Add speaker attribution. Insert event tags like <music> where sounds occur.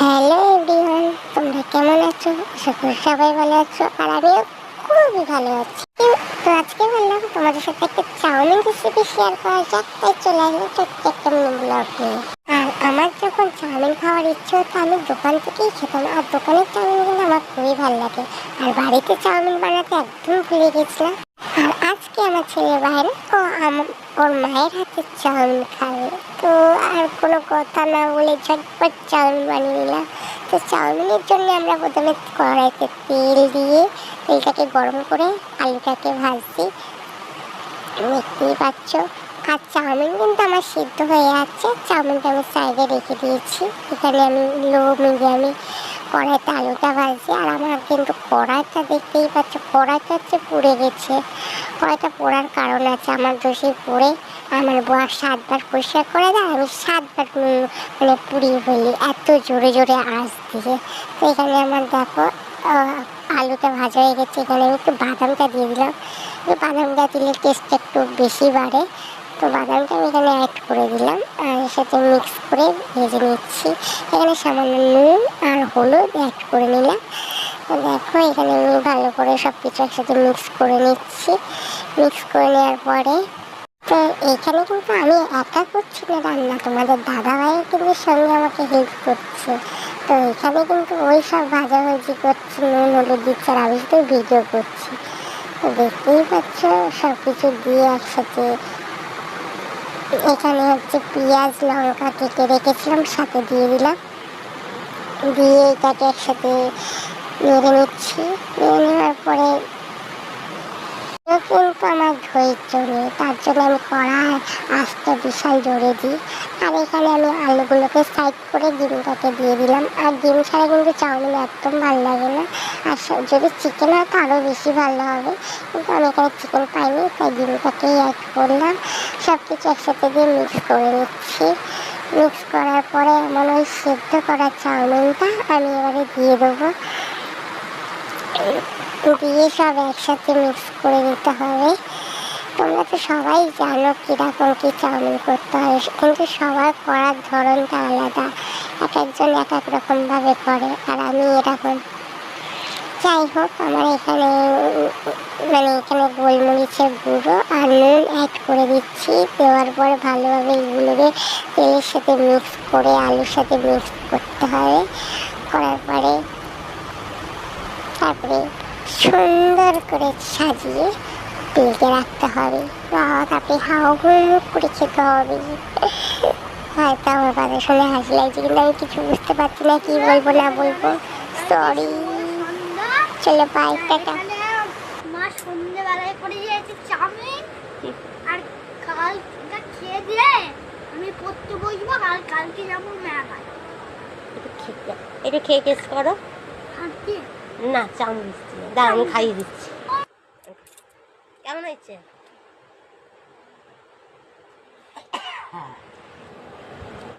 Speaker 1: Hello everyone, তোমরা কেমন আছো? আশা করি সবাই ভালো আছো, আর আমিও খুবই ভালো আছি। তো আজকে বললাম, তোমাদের সাথে একটা চাউমিন রেসিপি শেয়ার করা যাক, তাই চলে আসবে ছোট্ট একটা ব্লগ নিয়ে। আর আমার যখন চাউমিন খাওয়ার ইচ্ছে হতো, আমি দোকান থেকেই খেতাম, আর দোকানের চাউমিন কিন্তু আমার খুবই ভালো লাগে। আর বাড়িতে চাউমিন বানাতে একদম ভুলে গেছিলাম। আজকে আমার ছেলে বাইরে ও ওর মায়ের হাতে চাউমিন খাবে। তো আর কোনো কথা না বলে ঝটপট চাউমিন বানিয়ে নিলাম। তো চাউমিনের জন্য আমরা প্রথমে কড়াইতে তেল দিয়ে তেলটাকে গরম করে আলুটাকে ভাজছি। দেখতেই পাচ্ছ। আর চাউমিন কিন্তু আমার সিদ্ধ হয়ে যাচ্ছে চাউমিনটা আমি সাইডে রেখে দিয়েছি। এখানে আমি লো মিডিয়ামে কড়াইতে আলুটা ভাজছি আর আমার কিন্তু কড়াইটা দেখতেই পাচ্ছ, কড়াইটা হচ্ছে পুড়ে গেছে। কড়াইটা পোড়ার কারণ আছে, আমার দোষে পড়ে, আমার বর সাতবার পরিষ্কার করে দেয়, আমি সাতবার মানে পুড়িয়ে ফেলি, এত জোরে জোরে আঁচ দিয়ে। তো এখানে আমার দেখো আলুটা ভাজা হয়ে গেছে, এখানে আমি একটু বাদামটা দিয়ে দিলাম। বাদামটা দিলে টেস্টটা একটু বেশি বাড়ে, তো বাদামটা আমি এখানে অ্যাড করে দিলাম। সাথে মিক্স করে ভেজে নিচ্ছি। এখানে সামান্য নুন আর হলুদ অ্যাড করে নিলাম। দেখো, এখানে আমি ভালো করে সব কিছু একসাথে মিক্স করে নিচ্ছি। মিক্স করে নেওয়ার পরে তো এখানে কিন্তু আমি একা করছি না, রান্না। তোমাদের দাদা ভাইয়ের কিন্তু সঙ্গে আমাকে হেল্প করছে। তো এখানে কিন্তু ওই সব ভাজাভাজি করছে, নুন, হলুদ দিচ্ছে আর আমি শুধু ভিডিও করছি। তো দেখতেই পাচ্ছ সব কিছু দিয়ে একসাথে এখানে হচ্ছে পেঁয়াজ, লঙ্কা, কেটে রেখেছিলাম, সাথে দিয়ে দিলাম। দিয়ে এটাকে একসাথে নেড়ে নিচ্ছি। নেড়ে নেওয়ার পরে জন্য আমি কড়াই আস্তে বিশাল জোরে দিই আর এখানে আমি আলুগুলোকে সাইড করে ডিমটাকে দিয়ে দিলাম। আর ডিম ছাড়া কিন্তু চাউমিন একদম ভালো লাগে না। আর যদি চিকেন হয়, তো আরও বেশি ভালো হবে। কিন্তু আমি এখানে চিকেন পাইনি, তাই ডিমটাকেই অ্যাড করলাম। সব কিছু একসাথে দিয়ে মিক্স করে নিচ্ছি। মিক্স করার পরে আমার ওই সেদ্ধ করা চাউমিনটা আমি এবারে দিয়ে দেবো। দিয়ে সব একসাথে মিক্স করে দিতে হবে। তোমরা তো সবাই জানো কীরকম কী চাউমিন করতে হয়। কিন্তু সবার করার ধরনটা আলাদা। এক একজন এক এক রকমভাবে করে, আর আমি এরকম। যাই হোক, আমার এখানে মানে এখানে গোলমরিচের গুঁড়ো আর নুন অ্যাড করে দিচ্ছি। দেওয়ার পরে ভালোভাবে এগুলোকে তেলের সাথে মিক্স করে, আলুর সাথে মিক্স করতে হবে করার পরে তারপরে সুন্দর করে সাজিয়ে তেলকে রাখতে হবে। বাবা তারপরে হাও হুম করে খেতে হবে। হয়তো আমার কথা শুনে হাসি লাগছে কিন্তু আমি কিছু বুঝতে পারছি না কি বলব না বলব। সরি চলো বাই টাটা।
Speaker 2: মা সন্ধ্যেবেলায় করে দিয়েছে চাউমিন। আর কালটা খেয়ে দিয়ে আমি পড়তে বসবো আর কালকে যাব মেলায়।
Speaker 3: একটু খেতে একটু খেয়ে করো। না চাউমিন দাঁড়া আমি খাইয়ে দিচ্ছি। কেমন <coughs> হ্যাঁ।